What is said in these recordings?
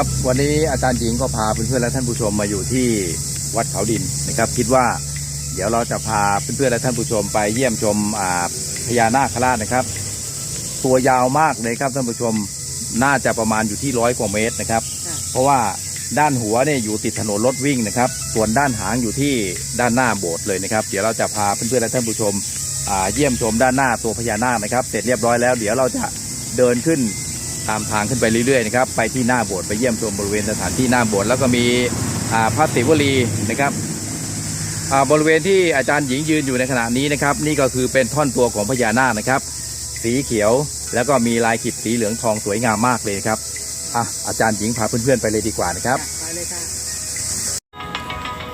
ครับ วันนี้อาจารย์หญิงก็พาเพื่อนๆและท่านผู้ชมมาอยู่ที่วัดเขาดินนะครับ คิดว่าเดี๋ยวเราจะพาเพื่อนๆและท่านผู้ชมไปเยี่ยมชมอ่าพญานาคราชนะครับ ตัวยาวมากเลยครับท่านผู้ชมน่าจะประมาณอยู่ที่ร้อยกว่าเมตรนะครับค่ะเพราะว่าด้านหัวเนี่ยอยู่ติดถนนรถวิ่งนะครับ ส่วนด้านหางอยู่ที่ด้านหน้าโบสถ์เลยนะครับ เดี๋ยวเราจะพาเพื่อนๆและท่านผู้ชมอ่าเยี่ยมชมด้านหน้าตัวพญานาคนะครับ เสร็จเรียบร้อยแล้ว เดี๋ยวเราจะเดินขึ้น ตามทางขึ้นไปเรื่อยๆนะครับไปที่หน้าโบสถ์ไปเยี่ยมชมบริเวณสถานที่หน้าโบสถ์แล้วก็มีอ่าพระศิวลีนะครับอ่าบริเวณที่อาจารย์หญิงยืนอยู่ในขณะนี้นะครับ นี่ก็คือเป็นท่อนตัวของพญานาคนะครับ สีเขียวแล้วก็มีลายขีดสีเหลืองทองสวยงามมากเลยครับอะอาจารย์หญิงพาเพื่อนๆไปเลยดีกว่านะครับไปเลยค่ะ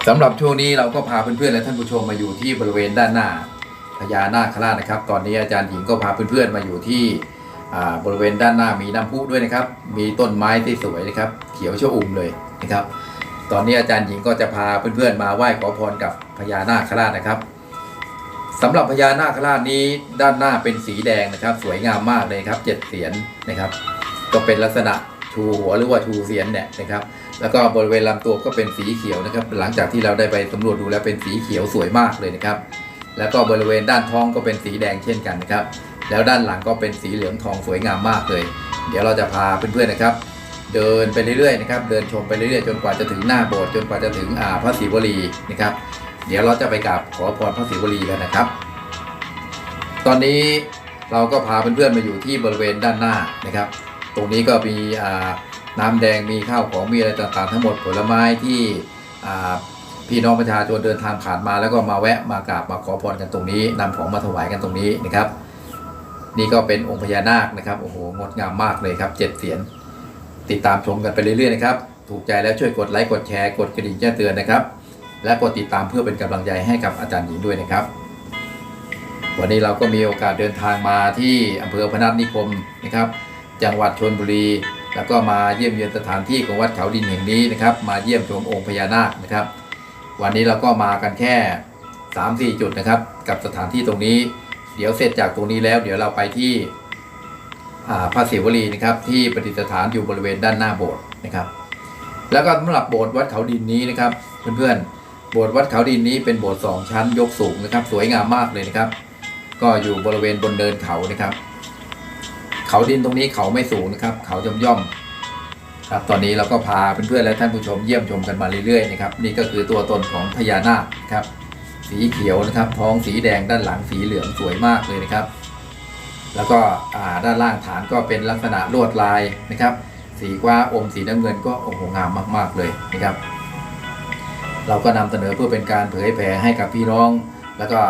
สำหรับช่วงนี้เราก็พาเพื่อนๆและท่านผู้ชมมาอยู่ที่บริเวณด้านหน้าพญานาคราชนะครับ ตอนนี้อาจารย์หญิงก็พาเพื่อนๆมาอยู่ที่อ่า บริเวณด้านหน้ามีน้ำพุด้วยนะครับ มีต้นไม้ที่สวยนะครับ เขียวชอุ่มเลยนะครับ ตอนนี้อาจารย์หญิงก็จะพาเพื่อนๆมาไหว้ขอพรกับพญานาคราชนะครับสำหรับพญานาคราชนี้ด้านหน้าเป็นสีแดงนะครับ สวยงามมากเลยครับเจ็ดเสียนนะครับ ก็เป็นลักษณะชูหัวหรือว่าชูเสียนเนี่ยนะครับ แล้วก็บริเวณลำตัวก็เป็นสีเขียวนะครับ หลังจากที่เราได้ไปสำรวจดูแล้วเป็นสีเขียวสวยมากเลยนะครับ แล้วก็บริเวณด้านท้องก็เป็นสีแดงเช่นกันนะครับ แล้วด้านหลังก็เป็นสีเหลืองทองสวยงามมากเลย เดี๋ยวเราจะพาเพื่อนๆนะครับ เดินไปเรื่อยๆนะครับ เดินชมไปเรื่อยๆจนกว่าจะถึงหน้าโบสถ์จนกว่าจะถึงอ่าพระศิวลีนะครับ เดี๋ยวเราจะไปกราบขอพรพระศิวลีกันนะครับ ตอนนี้เราก็พาเพื่อนๆมาอยู่ที่บริเวณด้านหน้านะครับ ตรงนี้ก็มีอ่าน้ำแดงมีข้าวของมีอะไรต่างๆ ทั้งหมดผลไม้ที่อ่าพี่น้องประชาชนเดินทางผ่านมาแล้วก็มาแวะมากราบมาขอพรกันตรงนี้นำของมาถวายกันตรงนี้นะครับ นี่ก็เป็นองค์พญานาคนะครับโอ้โหงดงามมากเลยครับเจ็ดเสียนติดตามชมกันไปเรื่อยๆนะครับถูกใจแล้วช่วยกดไลค์กดแชร์กดกระดิ่งแจ้งเตือนนะครับ และกดติดตามเพื่อเป็นกำลังใจให้กับอาจารย์หญิงด้วยนะครับ วันนี้เราก็มีโอกาสเดินทางมาที่อำเภอพนัสนิคมนะครับ จังหวัดชนบุรี แล้วก็มาเยี่ยมเยือนสถานที่ของวัดเขาดินแห่งนี้นะครับ มาเยี่ยมชมองค์พญานาคนะครับ วันนี้เราก็มากันแค่ 3-4 จุดนะครับ กับสถานที่ตรงนี้ เดี๋ยวเสร็จจากตรงนี้แล้ว เดี๋ยวเราไปที่พระศิวลีนะครับที่ประดิษฐานอยู่บริเวณด้านหน้าโบสถ์นะครับ แล้วก็สำหรับโบสถ์วัดเขาดินนี้นะครับเพื่อนๆโบสถ์วัดเขาดินนี้เป็นโบสถ์สองชั้นยกสูงนะครับ สวยงามมากเลยนะครับ ก็อยู่บริเวณบนเดินเขานะครับ เขาดินตรงนี้เขาไม่สูงนะครับ เขาย่อมย่อมครับตอนนี้เราก็พาเพื่อนๆและท่านผู้ชมเยี่ยมชมกันมาเรื่อยๆนะครับนี่ก็คือตัวตนของพญานาคครับ สีเขียวนะครับ ท้องสีแดงด้านหลังสีเหลืองสวยมากเลยนะครับ แล้วก็ด้านล่างฐานก็เป็นลักษณะลวดลายนะครับ สีกว่าอมสีน้ำเงินก็โอ้โหงามมากๆเลยนะครับ เราก็นำเสนอเพื่อเป็นการเผยแผ่ให้กับพี่น้อง แล้วก็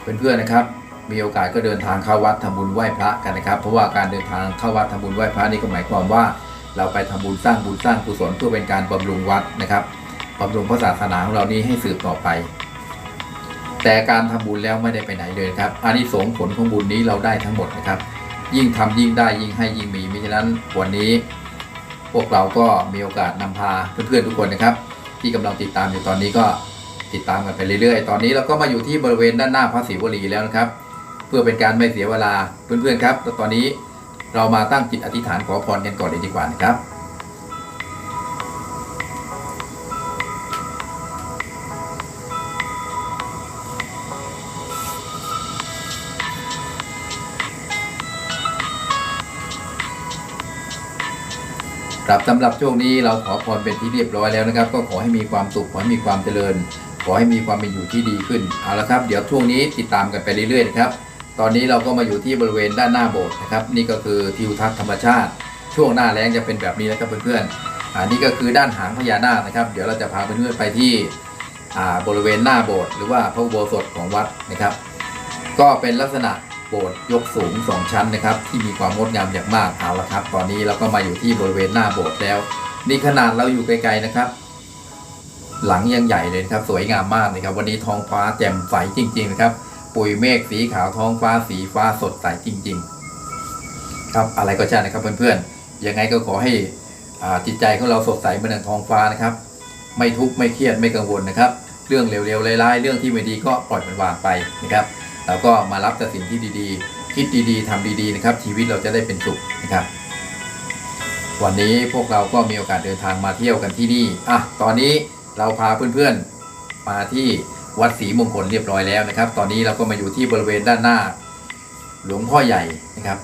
เพื่อนๆนะครับ มีโอกาสก็เดินทางเข้าวัดทำบุญไหว้พระกันนะครับ เพราะว่าการเดินทางเข้าวัดทำบุญไหว้พระนี่ก็หมายความว่า เราไปทำบุญสร้างบุญสร้างกุศลเพื่อเป็นการบำรุงวัดนะครับบำรุงพระศาสนาของเรานี้ให้สืบต่อไป แต่การทำบุญแล้วไม่ได้ไปไหนเลยครับอานิสงส์ผลของบุญนี้เราได้ทั้งหมดนะครับ ยิ่งทำยิ่งได้ยิ่งให้ยิ่งมีมิฉะนั้นวันนี้ พวกเราก็มีโอกาสนำพาเพื่อนๆทุกคนนะครับ ที่กำลังติดตามอยู่ตอนนี้ก็ติดตามกันไปเรื่อยๆ ตอนนี้เราก็มาอยู่ที่บริเวณด้านหน้าพระศิวลีแล้วนะครับ เพื่อเป็นการไม่เสียเวลาเพื่อนๆครับแล้วตอนนี้เรามาตั้งจิตอธิษฐานขอพรกันก่อนเลยดีกว่านะครับ ครับสำหรับช่วงนี้เราขอพรเป็นที่เรียบร้อยแล้วนะครับ ก็ขอให้มีความสุขขอให้มีความเจริญ ขอให้มีความเป็นอยู่ที่ดีขึ้นเอาละครับ เดี๋ยวช่วงนี้ติดตามกันไปเรื่อยๆนะครับตอนนี้เราก็มาอยู่ที่บริเวณด้านหน้าโบสถ์นะครับ นี่ก็คือทิวทัศน์ธรรมชาติ ช่วงหน้าแล้งจะเป็นแบบนี้นะครับเพื่อนๆอันนี้ก็คือด้านหางพญานาคนะครับ เดี๋ยวเราจะพาเพื่อนๆไปที่บริเวณหน้าโบสถ์หรือว่าพระอุโบสถของวัดนะครับ ก็เป็นลักษณะ โบสถ์ยกสูงสองชั้นนะครับที่มีความงดงามอย่างมากเอาละครับ ตอนนี้เราก็มาอยู่ที่บริเวณหน้าโบสถ์แล้ว นี่ขนาดเราอยู่ไกลๆนะครับ หลังยังใหญ่เลยครับ สวยงามมากเลยครับวันนี้ท้องฟ้าแจ่มใสจริง ๆ นะครับ ปุยเมฆสีขาวท้องฟ้าสีฟ้าสดใสจริง ๆ ครับอะไรก็ใช่นะครับเพื่อนๆยังไงก็ขอให้อาจิตใจของเราสดใสเหมือนดังท้องฟ้านะครับ ไม่ทุกข์ไม่เครียดไม่กังวลนะครับ เรื่องเร็วๆร้ายๆเรื่องที่ไม่ดีก็ปล่อยมันวางไปนะครับ เราก็มารับแต่สิ่งที่ดีๆ คิดดีๆทำดีๆนะครับ ชีวิตเราจะได้เป็นสุขนะครับ วันนี้พวกเราก็มีโอกาสเดินทางมาเที่ยวกันที่นี่อะตอนนี้เราพาเพื่อนๆมาที่วัดศรีมงคลเรียบร้อยแล้วนะครับ ตอนนี้เราก็มาอยู่ที่บริเวณด้านหน้า หลวงพ่อใหญ่นะครับ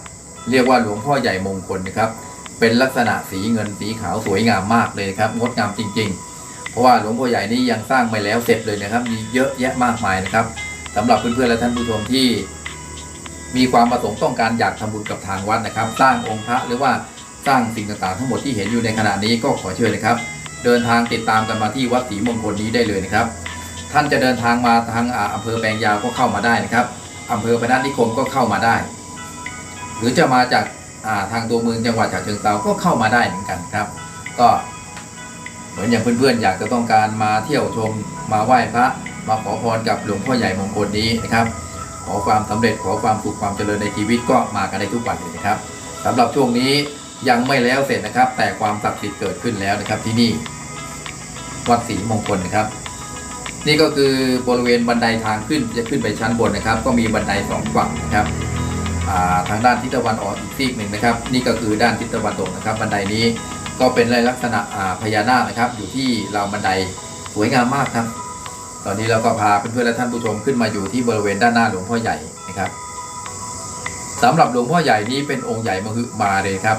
เรียกว่าหลวงพ่อใหญ่มงคลนะครับ เป็นลักษณะสีเงินสีขาวสวยงามมากเลยครับงดงามจริง ๆ เพราะว่าหลวงพ่อใหญ่นี่ยังสร้างไม่แล้วเสร็จเลยนะครับ มีเยอะแยะมากมายนะครับ สำหรับเพื่อนๆและท่านผู้ชมที่ มีความประสงค์ต้องการอยากทำบุญกับทางวัดนะครับ สร้างองค์พระหรือว่าสร้างสิ่งต่างๆ ทั้งหมดที่เห็นอยู่ในขณะนี้ก็ขอเชิญเลยครับ เดินทางติดตามกันมาที่วัดศรีมงคลนี้ได้เลยนะครับ ท่านจะเดินทางมาทางอ่าอำเภอแปลงยาวก็เข้ามาได้นะครับอำเภอพนัสนิคมก็เข้ามาได้ หรือจะมาจากาทางตัวเมืองจังหวัดฉะเชิงเทราก็เข้ามาได้เหมือนกันครับ ก็เหมือนอย่างเพื่อนๆ อยากจะต้องการมาเที่ยวชมมาไหว้พระ มาขอพรกับหลวงพ่อใหญ่มงคลนี้นะครับ ขอความสำเร็จขอความสุขความเจริญในชีวิตก็มากันได้ทุกวันเลยนะครับสำหรับช่วงนี้ยังไม่แล้วเสร็จนะครับ แต่ความศักดิ์สิทธิ์เกิดขึ้นแล้วนะครับ ที่นี่วัดศรีมงคลนะครับ นี่ก็คือบริเวณบันไดทางขึ้นจะขึ้นไปชั้นบนนะครับ ก็มีบันไดสองฝั่งนะครับาทางด้านทิศตะวันออกอีกซีกหนึ่งนะครับ นี่ก็คือด้านทิศตะวันตกนะครับ บันไดนี้ก็เป็นลักษณะพญานาคนะครับ อยู่ที่ราวบันไดสวยงามมากครับ ตอนนี้เราก็พาเพื่อนๆและท่านผู้ชมขึ้นมาอยู่ที่บริเวณด้านหน้าหลวงพ่อใหญ่นะครับสำหรับหลวงพ่อใหญ่นี้เป็นองค์ใหญ่มหึมาเลยครับ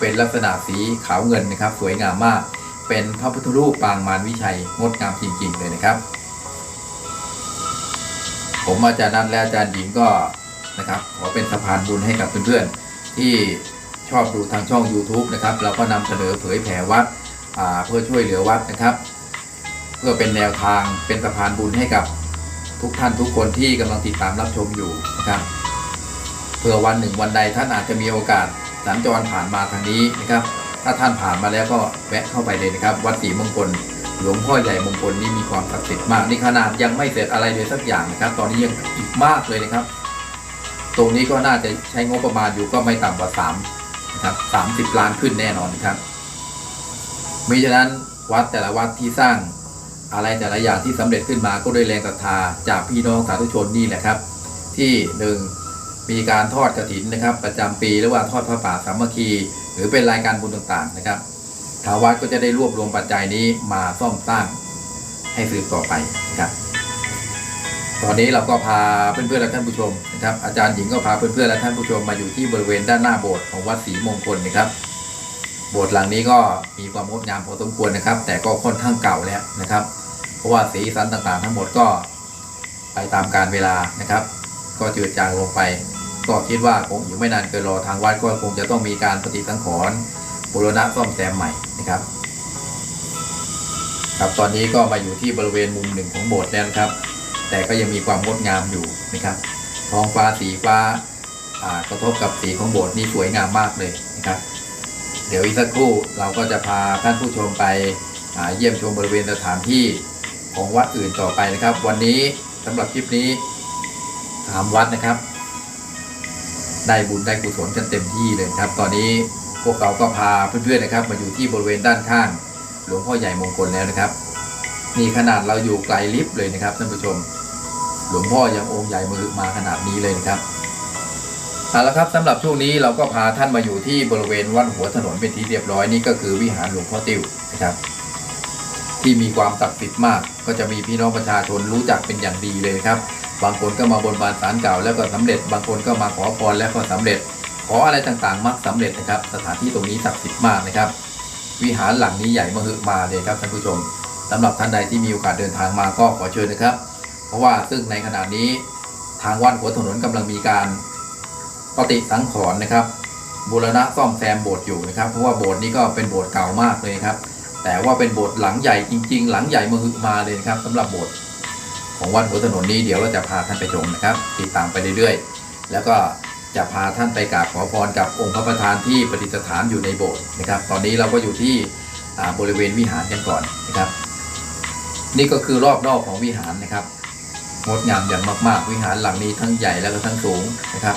เป็นลักษณะสีขาวเงินนะครับ สวยงามมาก เป็นพระพุทธรูปปางมารวิชัยงดงามจริงๆเลยนะครับ ผมอาจารย์นัทและอาจารย์หญิงก็นะครับขอเป็นสะพานบุญให้กับเพื่อนๆที่ชอบดูทางช่อง YouTube นะครับ เราก็นำเสนอเผยแผ่วัดเพื่อช่วยเหลือวัดนะครับ เพื่อเป็นแนวทางเป็นสะพานบุญให้กับทุกท่านทุกคนที่กำลังติดตามรับชมอยู่นะครับเพื่อวันหนึ่งวันใดท่านอาจจะมีโอกาสสัญจรผ่านมาทางนี้นะครับ ถ้าท่านผ่านมาแล้วก็แวะเข้าไปเลยนะครับ วัดศรีมงคลหลวงพ่อใหญ่มงคลนี่มีความศักดิ์สิทธิ์มากนี่ขนาดยังไม่เสร็จอะไรเลยสักอย่างนะครับ ตอนนี้ยังอีกมากเลยนะครับ ตรงนี้ก็น่าจะใช้งบประมาณอยู่ก็ไม่ต่ำกว่าสามนะครับสามสิบล้านขึ้นแน่นอนนะครับมิฉะนั้นวัดแต่ละวัดที่สร้าง อะไรแต่ละอย่างที่สำเร็จขึ้นมาก็ด้วยแรงศรัทธาจากพี่น้องสาธุชนนี่แหละครับ ที่หนึ่งมีการทอดกระถินนะครับ ประจำปีหรือว่าทอดพระป่าสามัคคี หรือเป็นรายการบุญต่างๆนะครับทางวัดก็จะได้รวบรวมปัจจัยนี้มาซ่อมสร้างให้สืบต่อไปครับ ตอนนี้เราก็พาเพื่อนๆและท่านผู้ชมนะครับ อาจารย์หญิงก็พาเพื่อนๆและท่านผู้ชมมาอยู่ที่บริเวณด้านหน้าโบสถ์ของวัดศรีมงคลนะครับ โบสถ์หลังนี้ก็มีความงดงามพอสมควรนะครับ แต่ก็ค่อนข้างเก่าแล้วนะครับ เพราะว่าสีสันต่างๆ ทั้งหมดก็ไปตามการเวลานะครับ ก็จืดจางลงไป ก็คิดว่าคงอยู่ไม่นานเกินรอทางวัดก็คงจะต้องมีการปฏิสังขรณ์บูรณะซ่อมแซมใหม่นะครับ ครับตอนนี้ก็มาอยู่ที่บริเวณมุมหนึ่งของโบสถ์แล้วนะครับ แต่ก็ยังมีความงดงามอยู่นะครับท้องฟ้าสีฟ้าอ่ากระทบกับสีของโบสถ์นี่สวยงามมากเลยนะครับ เดี๋ยวอีกสักครู่เราก็จะพาท่านผู้ชมไปอ่าเยี่ยมชมบริเวณสถานที่ ของวัดอื่นต่อไปนะครับ วันนี้สำหรับคลิปนี้สามวัดนะครับ ได้บุญได้กุศลกันเต็มที่เลยครับ ตอนนี้พวกเราก็พาเพื่อนๆนะครับ มาอยู่ที่บริเวณด้านข้างหลวงพ่อใหญ่มงคลแล้วนะครับนี่ขนาดเราอยู่ไกลลิฟต์เลยนะครับท่านผู้ชม หลวงพ่อยังองค์ใหญ่มือมาขนาดนี้เลยนะครับเอาละครับสำหรับช่วงนี้เราก็พาท่านมาอยู่ที่บริเวณวัดหัวถนนเป็นที่เรียบร้อยนี่ก็คือวิหารหลวงพ่อติวนะครับ ที่มีความศักดิ์สิทธิ์มาก ก็จะมีพี่น้องประชาชนรู้จักเป็นอย่างดีเลยครับ บางคนก็มาบนบานสารเก่าแล้วก็สำเร็จ บางคนก็มาขอพรแล้วก็สำเร็จ ขออะไรต่างๆ มักสำเร็จนะครับ สถานที่ตรงนี้ศักดิ์สิทธิ์มากนะครับ วิหารหลังนี้ใหญ่มหึมาเลยครับท่านผู้ชมสำหรับท่านใดที่มีโอกาสเดินทางมาก็ขอเชิญนะครับ เพราะว่าซึ่งในขณะนี้ทางวัดหัวถนนกำลังมีการปฏิสังขรณ์นะครับบูรณะซ่อมแซมโบสถ์อยู่นะครับ เพราะว่าโบสถ์นี้ก็เป็นโบสถ์เก่ามากเลยครับ แต่ว่าเป็นโบสถ์หลังใหญ่จริง ๆ หลังใหญ่มหึมาเลยนะครับสำหรับโบสถ์ของวัดหัวถนนนี้เดี๋ยวเราจะพาท่านไปชมนะครับ ติดตามไปเรื่อยๆ แล้วก็จะพาท่านไปกราบขอพรกับองค์พระประธานที่ประดิษฐานอยู่ในโบสถ์นะครับ ตอนนี้เราก็อยู่ที่บริเวณวิหารกันก่อนนะครับ นี่ก็คือรอบนอกของวิหารนะครับงดงามอย่างมากๆ วิหารหลังนี้ทั้งใหญ่แล้วก็ทั้งสูงนะครับ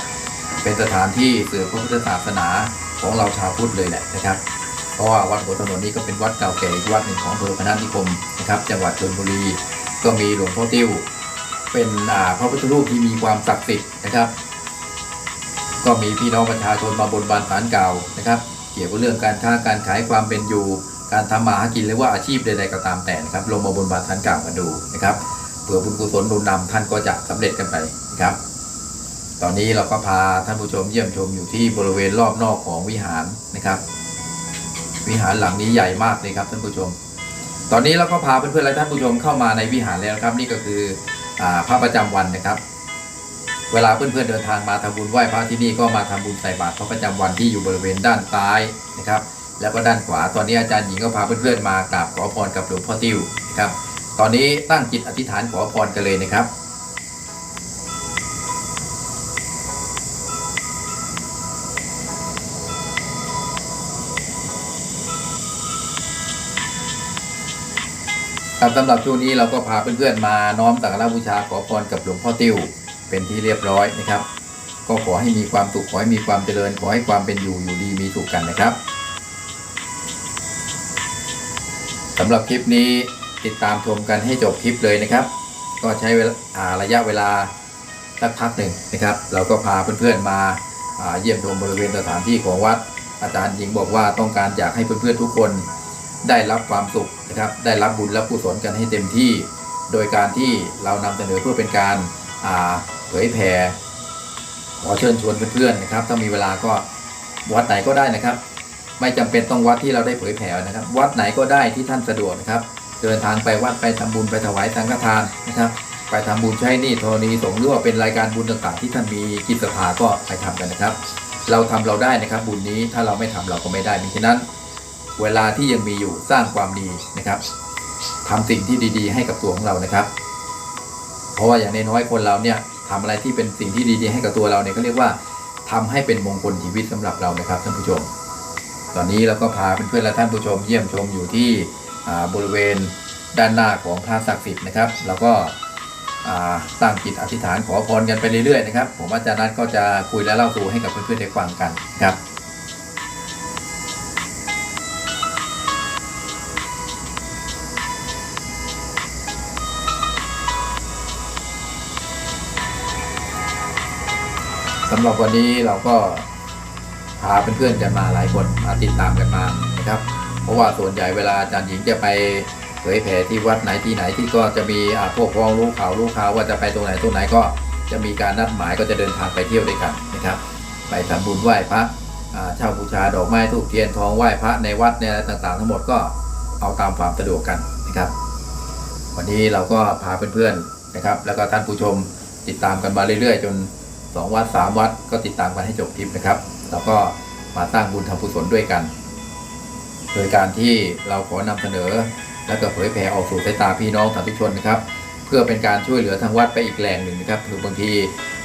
เป็นสถานที่เสื่อพระพุทธศาสนาของเราชาวพุทธเลยแหละนะครับ ราะว่าวัดหัวถนนนี้ก็เป็นวัดเก่าแก่อีกวัดหนึ่งของอำเภอพนัสนิคมนะครับ จังหวัดชลบุรี ก็มีหลวงพ่อติ้ว เป็นอ่าพระพุทธรูปที่มีความศักดิ์สิทธิ์นะครับ ก็มีพี่น้องประชาชนมาบนบานสารเก่านะครับ เกี่ยวกับเรื่องการค้าการขายความเป็นอยู่ การทำมาหากินหรือว่าอาชีพใดๆก็ตามแต่นะครับ ลงมาบนบานสารเก่ากันดูนะครับเผื่อบุญกุศลนุนนำท่านก็จะสำเร็จกันไปนะครับ ตอนนี้เราก็พาท่านผู้ชมเยี่ยมชมอยู่ที่บริเวณรอบนอกของวิหารนะครับ วิหารหลังนี้ใหญ่มากเลยครับท่านผู้ชม ตอนนี้เราก็พาเพื่อนๆและท่านผู้ชมเข้ามาในวิหารแล้วครับ นี่ก็คืออาพระประจำวันนะครับ เวลาเพื่อนๆเดินทางมาทำบุญไหว้พระที่นี่ก็มาทำบุญใส่บาตรพระประจำวันที่อยู่บริเวณด้านซ้ายนะครับ แล้วก็ด้านขวา ตอนนี้อาจารย์หญิงก็พาเพื่อนๆมากราบขอพรกับหลวงพ่อติ้วนะครับ ตอนนี้ตั้งจิตอธิษฐานขอพรกันเลยนะครับ ครับสำหรับช่วงนี้เราก็พาเพื่อนๆมาน้อมสักการะบูชาขอพรกับหลวงพ่อติ้วเป็นที่เรียบร้อยนะครับ ก็ขอให้มีความสุขขอให้มีความเจริญขอให้ความเป็นอยู่อยู่ดีมีสุขกันนะครับสำหรับคลิปนี้ติดตามชมกันให้จบคลิปเลยนะครับ ก็ใช้เวลาระยะเวลาสักพักหนึ่งนะครับ เราก็พาเพื่อนๆมาเยี่ยมชมบริเวณสถานที่ของวัดอาจารย์หญิงบอกว่าต้องการอยากให้เพื่อนๆทุกคน ได้รับความสุขนะครับ ได้รับบุญและกุศลกันให้เต็มที่ โดยการที่เรานำเสนอเพื่อเป็นการเผยแผ่ขอเชิญชวนเพื่อนๆนะครับ ถ้ามีเวลาก็วัดไหนก็ได้นะครับ ไม่จำเป็นต้องวัดที่เราได้เผยแผ่นะครับ วัดไหนก็ได้ที่ท่านสะดวกนะครับ เดินทางไปวัดไปทำบุญไปถวายสังฆทานนะครับ ไปทำบุญใช้นี้ธรณีสงฆ์หรือว่าเป็นรายการบุญต่างๆ ที่ท่านมีจิตศรัทธาก็ไปทำกันนะครับ เราทำเราได้นะครับ บุญนี้ถ้าเราไม่ทำเราก็ไม่ได้มิฉะนั้น เวลาที่ยังมีอยู่สร้างความดีนะครับทำสิ่งที่ดีๆ ให้กับตัวของเรานะครับ เพราะว่าอย่างน้อยคนเราเนี่ยทำอะไรที่เป็นสิ่งที่ดีๆ ให้กับตัวเราเนี่ยเขาเรียกว่าทำให้เป็นมงคลชีวิตสำหรับเรานะครับท่านผู้ชม ตอนนี้เราก็พาเพื่อนๆและท่านผู้ชมเยี่ยมชมอยู่ที่บริเวณด้านหน้าของพระศักดิ์สิทธิ์นะครับแล้วก็อ่าตั้งจิตอธิษฐานขอพรกันไปเรื่อยๆนะครับ ผมอาจารย์นัทก็จะคุยและเล่าสู่ให้กับเพื่อนๆได้ฟังกันครับ สำหรับวันนี้เราก็พาเพื่อนๆกันมาหลายคนมาติดตามกันมานะครับ เพราะว่าส่วนใหญ่เวลาอาจารย์หญิงจะไปเผยแผ่ที่วัดไหนที่ไหนที่ก็จะมีอาพวกพ้องรู้ข่าวรู้ข่าวว่าจะไปตรงไหนตรงไหนก็จะมีการนัดหมายก็จะเดินทางไปเที่ยวด้วยกันนะครับ ไปทำบุญไหว้พระเช่าบูชาดอกไม้ทูบเทียนทองไหว้พระในวัดในอะไรต่างๆ ทั้งหมดก็เอาตามความสะดวกกันนะครับ วันนี้เราก็พาเพื่อนๆนะครับ แล้วก็ท่านผู้ชมติดตามกันมาเรื่อยๆ จน สองวัดสามวัดก็ติดตามกันให้จบคลิปนะครับ แล้วก็มาสร้างบุญทำกุศลด้วยกัน โดยการที่เราขอนำเสนอ และก็เผยแผ่ออกสู่สายตาพี่น้องสาธุชนนะครับ เพื่อเป็นการช่วยเหลือทางวัดไปอีกแรงหนึ่งนะครับคือบางที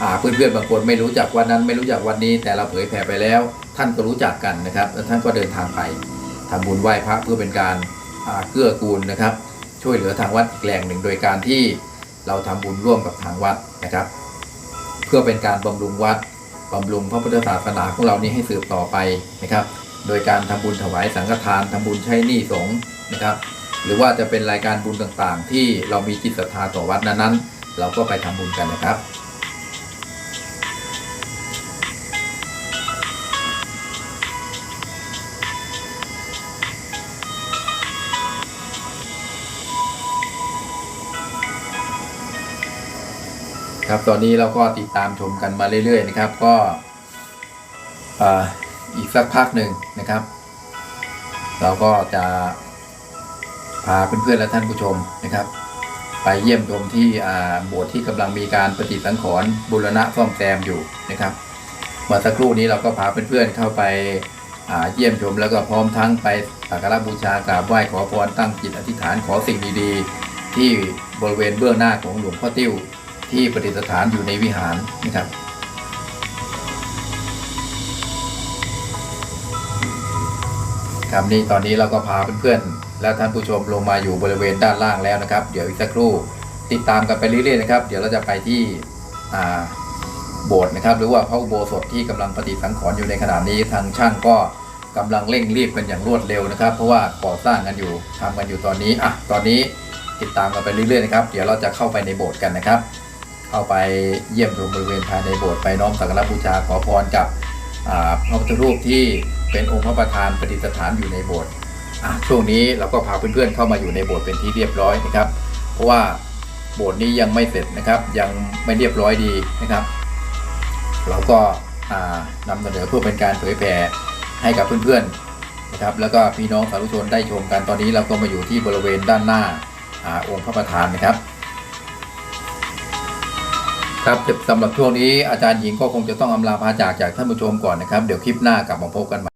อ่าเพื่อนๆบางคนไม่รู้จักวันนั้น ไม่รู้จักวันนี้ แต่เราเผยแผ่ไปแล้ว ท่านก็รู้จักกันนะครับแล้วท่านก็เดินทางไปทำบุญไหว้พระเพื่อเป็นการเกื้อกูลนะครับ ช่วยเหลือทางวัดอีกแรงหนึ่งโดยการที่เราทำบุญร่วมกับทางวัดนะครับ เพื่อเป็นการบำรุงวัดบำรุงพระพุทธศาสนาของเรานี้ให้สืบต่อไปนะครับ โดยการทำบุญถวายสังฆทานทำบุญใช้หนี้สงฆ์นะครับ หรือว่าจะเป็นรายการบุญต่างๆ ที่เรามีจิตศรัทธาต่อวัดนั้นๆ เราก็ไปทำบุญกันนะครับ ครับ ตอนนี้เราก็ติดตามชมกันมาเรื่อยๆนะครับ ก็อีกสักพักหนึ่งนะครับ เราก็จะพาเพื่อนๆและท่านผู้ชมนะครับ ไปเยี่ยมชมที่โบสถ์ที่กำลังมีการปฏิสังขรณ์บูรณะซ่อมแซมอยู่นะครับเมื่อสักครู่นี้เราก็พาเพื่อนๆเข้าไปอ่าเยี่ยมชมแล้วก็พร้อมทั้งไปสักการะบูชากราบไหว้ขอพรตั้งจิตอธิษฐานขอสิ่งดีๆ ที่บริเวณเบื้องหน้าของหลวงพ่อติ้ว ที่ประดิษฐานอยู่ในวิหารนะครับครับนี่ตอนนี้เราก็พาเพื่อนๆและท่านผู้ชมลงมาอยู่บริเวณด้านล่างแล้วนะครับ เดี๋ยวอีกสักครู่ติดตามกันไปเรื่อยๆนะครับ เดี๋ยวเราจะไปที่โบสถ์นะครับ หรือว่าพระอุโบสถที่กำลังปฏิสังขรณ์อยู่ในขณะนี้ทางช่างก็กำลังเร่งรีบกันอย่างรวดเร็วนะครับ เพราะว่าก่อสร้างกันอยู่ทำกันอยู่ตอนนี้อะตอนนี้ติดตามกันไปเรื่อยๆนะครับ เดี๋ยวเราจะเข้าไปในโบสถ์กันนะครับ เข้าไปเยี่ยมชมบริเวณภายในโบสถ์ไปน้อมสักการบูชาขอพรกับอ่าพระพุทธรูปที่เป็นองค์พระประธานประดิษฐานอยู่ในโบสถ์ช่วงนี้เราก็พาเพื่อนๆเข้ามาอยู่ในโบสถ์เป็นที่เรียบร้อยนะครับ เพราะว่าโบสถ์นี้ยังไม่เสร็จนะครับ ยังไม่เรียบร้อยดีนะครับ เราก็อ่านำเสนอเพื่อเป็นการเผยแผ่ให้กับเพื่อนๆนะครับ แล้วก็พี่น้องสาธุชนได้ชมกันตอนนี้เราก็มาอยู่ที่บริเวณด้านหน้าอาองค์พระประธานนะครับ ครับสำหรับช่วงนี้อาจารย์หญิงก็คงจะต้องอำลาพาจากจากท่านผู้ชมก่อนนะครับ เดี๋ยวคลิปหน้ากลับมาพบกันใหม่